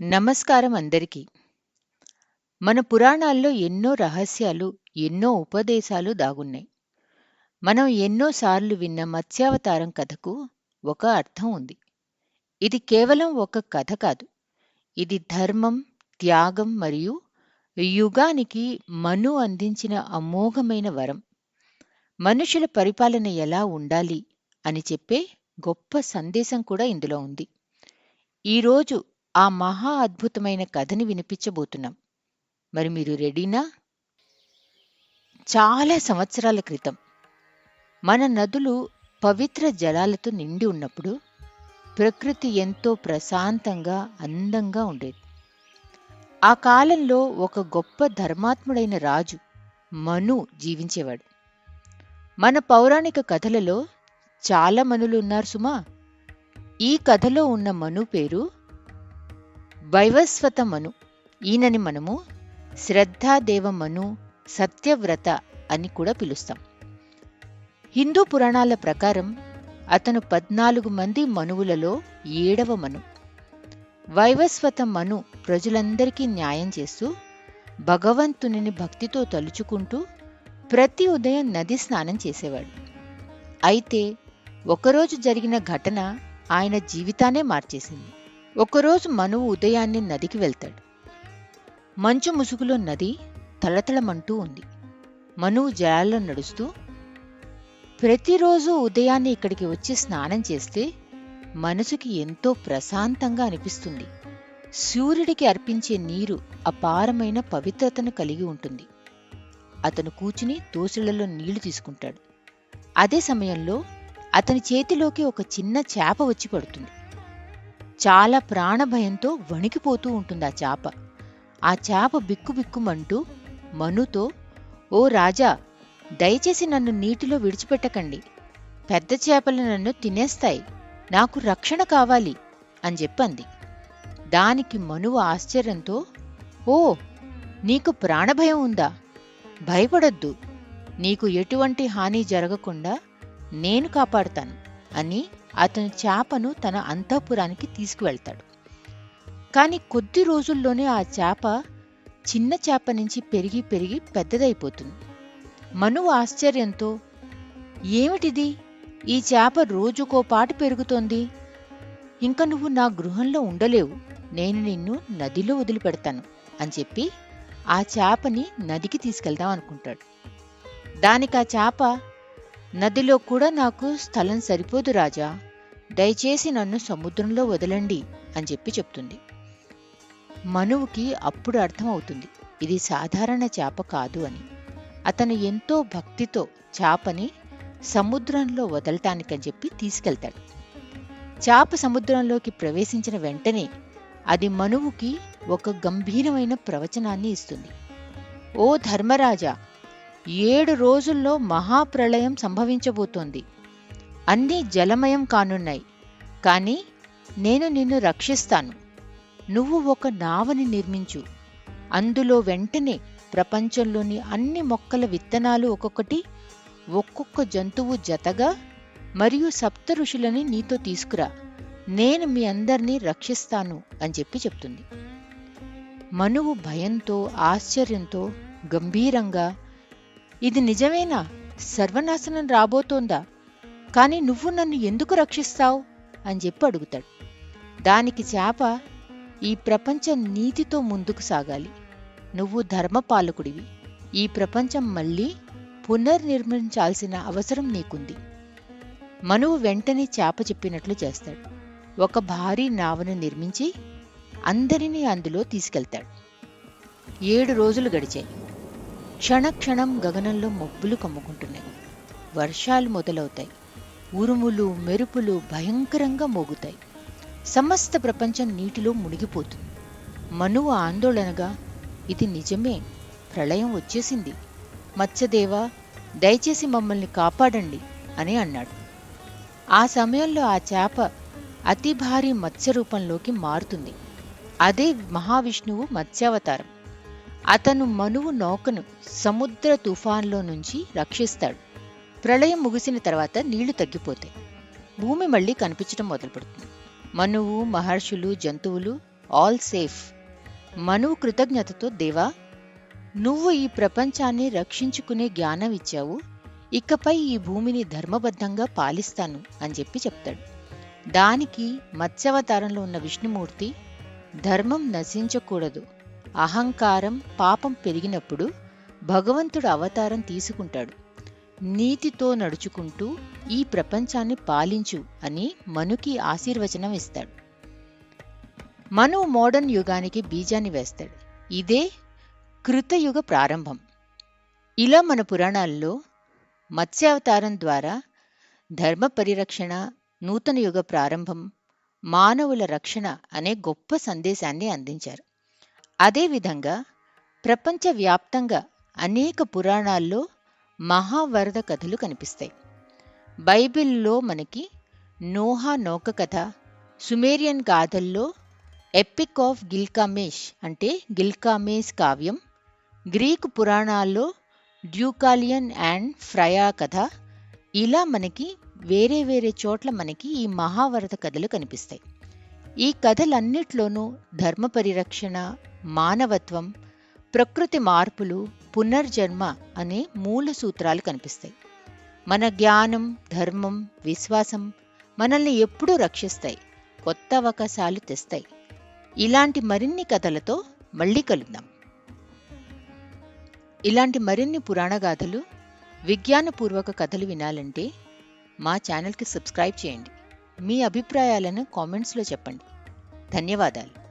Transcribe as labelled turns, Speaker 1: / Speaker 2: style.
Speaker 1: నమస్కారం అందరికీ. మన పురాణాల్లో ఎన్నో రహస్యాలు ఎన్నో ఉపదేశాలు దాగున్నాయి. మనం ఎన్నోసార్లు విన్న మత్స్యావతారం కథకు ఒక అర్థం ఉంది. ఇది కేవలం ఒక కథ కాదు. ఇది ధర్మం త్యాగం మరియు యుగానికి మను అందించిన అమోఘమైన వరం. మనుషుల పరిపాలన ఎలా ఉండాలి అని చెప్పే గొప్ప సందేశం కూడా ఇందులో ఉంది. ఈరోజు ఆ మహా అద్భుతమైన కథని వినిపించబోతున్నాం. మరి మీరు రెడీనా? చాలా సంవత్సరాల క్రితం మన నదులు పవిత్ర జలాలతో నిండి ఉన్నప్పుడు ప్రకృతి ఎంతో ప్రశాంతంగా అందంగా ఉండేది. ఆ కాలంలో ఒక గొప్ప ధర్మాత్ముడైన రాజు మను జీవించేవాడు. మన పౌరాణిక కథలలో చాలా మనులు ఉన్నారు సుమా. ఈ కథలో ఉన్న మను పేరు వైవస్వత మను. ఈయనని మనము శ్రద్ధాదేవ మను సత్యవ్రత అని కూడా పిలుస్తాం. హిందూ పురాణాల ప్రకారం అతను పద్నాలుగు మంది మనువులలో ఏడవ మను. వైవస్వత మను ప్రజలందరికీ న్యాయం చేస్తూ భగవంతునిని భక్తితో తలుచుకుంటూ ప్రతి ఉదయం నది స్నానం చేసేవాడు. అయితే ఒకరోజు జరిగిన ఘటన ఆయన జీవితాన్నే మార్చేసింది. ఒకరోజు మనువు ఉదయాన్నే నదికి వెళ్తాడు. మంచు ముసుగులో నది తళతళమంటూ ఉంది. మనువు జలాల్లో నడుస్తూ ప్రతిరోజు ఉదయాన్నే ఇక్కడికి వచ్చి స్నానం చేస్తే మనసుకి ఎంతో ప్రశాంతంగా అనిపిస్తుంది. సూర్యుడికి అర్పించే నీరు అపారమైన పవిత్రతను కలిగి ఉంటుంది. అతను కూచుని దోసులలో నీళ్ళు తీసుకుంటాడు. అదే సమయంలో అతని చేతిలోకి ఒక చిన్న చేప వచ్చి పడుతుంది. చాలా ప్రాణభయంతో వణికిపోతూ ఉంటుంది ఆ చేప. ఆ చేప బిక్కుబిక్కుమంటూ మనుతో ఓ రాజా దయచేసి నన్ను నీటిలో విడిచిపెట్టకండి. పెద్ద చేపలు నన్ను తినేస్తాయి. నాకు రక్షణ కావాలి అని చెప్పింది. దానికి మనువు ఆశ్చర్యంతో ఓ నీకు ప్రాణభయం ఉందా? భయపడొద్దు. నీకు ఎటువంటి హాని జరగకుండా నేను కాపాడుతాను అని అతను చేపను తన అంతఃపురానికి తీసుకువెళ్తాడు. కానీ కొద్ది రోజుల్లోనే ఆ చేప చిన్న చేప నుంచి పెరిగి పెరిగి పెద్దదైపోతుంది. మనువు ఆశ్చర్యంతో ఏమిటిది? ఈ చేప రోజుకో పాటు పెరుగుతోంది. ఇంక నువ్వు నా గృహంలో ఉండలేవు. నేను నిన్ను నదిలో వదిలిపెడతాను అని చెప్పి ఆ చేపని నదికి తీసుకెళ్దాం అనుకుంటాడు. దానికి ఆ చేప నదిలో కూడా నాకు స్థలం సరిపోదు రాజా. దయచేసి నన్ను సముద్రంలో వదలండి అని చెప్పి చెప్తుంది. మనువుకి అప్పుడు అర్థమవుతుంది ఇది సాధారణ చేప కాదు అని. అతను ఎంతో భక్తితో చేపని సముద్రంలో వదలటానికని చెప్పి తీసుకెళ్తాడు. చేప సముద్రంలోకి ప్రవేశించిన వెంటనే అది మనువుకి ఒక గంభీరమైన ప్రవచనాన్ని ఇస్తుంది. ఓ ధర్మరాజా ఏడు రోజుల్లో మహాప్రళయం సంభవించబోతోంది. అన్నీ జలమయం కానున్నాయి. కానీ నేను నిన్ను రక్షిస్తాను. నువ్వు ఒక నావని నిర్మించు. అందులో వెంటనే ప్రపంచంలోని అన్ని మొక్కల విత్తనాలు ఒక్కొక్కటి ఒక్కొక్క జంతువు జతగా మరియు సప్త ఋషులని నీతో తీసుకురా. నేను మీ అందరినీ రక్షిస్తాను అని చెప్పి చెప్తుంది. మనువు భయంతో ఆశ్చర్యంతో గంభీరంగా ఇది నిజమేనా? సర్వనాశనం రాబోతోందా? కానీ నువ్వు నన్ను ఎందుకు రక్షిస్తావు? అని చెప్పి అడుగుతాడు. దానికి చేప ఈ ప్రపంచం నీతితో ముందుకు సాగాలి. నువ్వు ధర్మపాలకుడివి. ఈ ప్రపంచం మళ్ళీ పునర్నిర్మించాల్సిన అవసరం నీకుంది. మనువు వెంటనే చేప చెప్పినట్లు చేస్తాడు. ఒక భారీ నావను నిర్మించి అందరినీ అందులో తీసుకెళ్తాడు. ఏడు రోజులు గడిచాయి. క్షణక్షణం గగనంలో మబ్బులు కమ్ముకుంటున్నాయి. వర్షాలు మొదలవుతాయి. ఉరుములు మెరుపులు భయంకరంగా మోగుతాయి. సమస్త ప్రపంచం నీటిలో మునిగిపోతుంది. మనువు ఆందోళనగా ఇది నిజమే ప్రళయం వచ్చేసింది. మత్స్యదేవ దయచేసి మమ్మల్ని కాపాడండి అని అన్నాడు. ఆ సమయంలో ఆ చేప అతి భారీ మత్స్య రూపంలోకి మారుతుంది. అదే మహావిష్ణువు మత్స్యావతారం. అతను మనువు నౌకను సముద్ర తుఫాన్లో నుంచి రక్షిస్తాడు. ప్రళయం ముగిసిన తర్వాత నీళ్ళు తగ్గిపోతాయి. భూమి మళ్ళీ కనిపించడం మొదలుపెడుతుంది. మనువు మహర్షులు జంతువులు ఆల్ సేఫ్. మనువు కృతజ్ఞతతో దేవా నువ్వు ఈ ప్రపంచాన్ని రక్షించుకునే జ్ఞానం ఇచ్చావు. ఇకపై ఈ భూమిని ధర్మబద్ధంగా పాలిస్తాను అని చెప్పి చెప్తాడు. దానికి మత్స్యావతారంలో ఉన్న విష్ణుమూర్తి ధర్మం నశించకూడదు. అహంకారం పాపం పెరిగినప్పుడు భగవంతుడు అవతారం తీసుకుంటాడు. నీతితో నడుచుకుంటూ ఈ ప్రపంచాన్ని పాలించు అని మనుకి ఆశీర్వచనం ఇస్తాడు. మను మోడర్న్ యుగానికి బీజాన్ని వేస్తాడు. ఇదే కృతయుగ ప్రారంభం. ఇలా మన పురాణాల్లో మత్స్యావతారం ద్వారా ధర్మ పరిరక్షణ నూతన యుగ ప్రారంభం మానవుల రక్షణ అనే గొప్ప సందేశాన్ని అందించారు. అదేవిధంగా ప్రపంచవ్యాప్తంగా అనేక పురాణాల్లో మహావరద కథలు కనిపిస్తాయి. బైబిల్లో మనకి నోహా నౌక కథ సుమేరియన్ గాథల్లో ఎపిక్ ఆఫ్ గిల్కామేష్ అంటే గిల్కామేష్ కావ్యం గ్రీకు పురాణాల్లో డ్యూకాలియన్ అండ్ ఫ్రయా కథ ఇలా మనకి వేరే వేరే చోట్ల మనకి ఈ మహాభారత కథలు కనిపిస్తాయి. ఈ కథలన్నిట్లోనూ ధర్మ పరిరక్షణ మానవత్వం ప్రకృతి మార్పులు పునర్జన్మ అనే మూల సూత్రాలు కనిపిస్తాయి. మన జ్ఞానం ధర్మం విశ్వాసం మనల్ని ఎప్పుడూ రక్షిస్తాయి కొత్త అవకాశాలు తెస్తాయి. ఇలాంటి మరిన్ని కథలతో మళ్ళీ కలుద్దాం. ఇలాంటి మరిన్ని పురాణ గాథలు విజ్ఞానపూర్వక కథలు వినాలంటే మా ఛానల్కి సబ్స్క్రైబ్ చేయండి. మీ అభిప్రాయాలను కామెంట్స్లో చెప్పండి. ధన్యవాదాలు.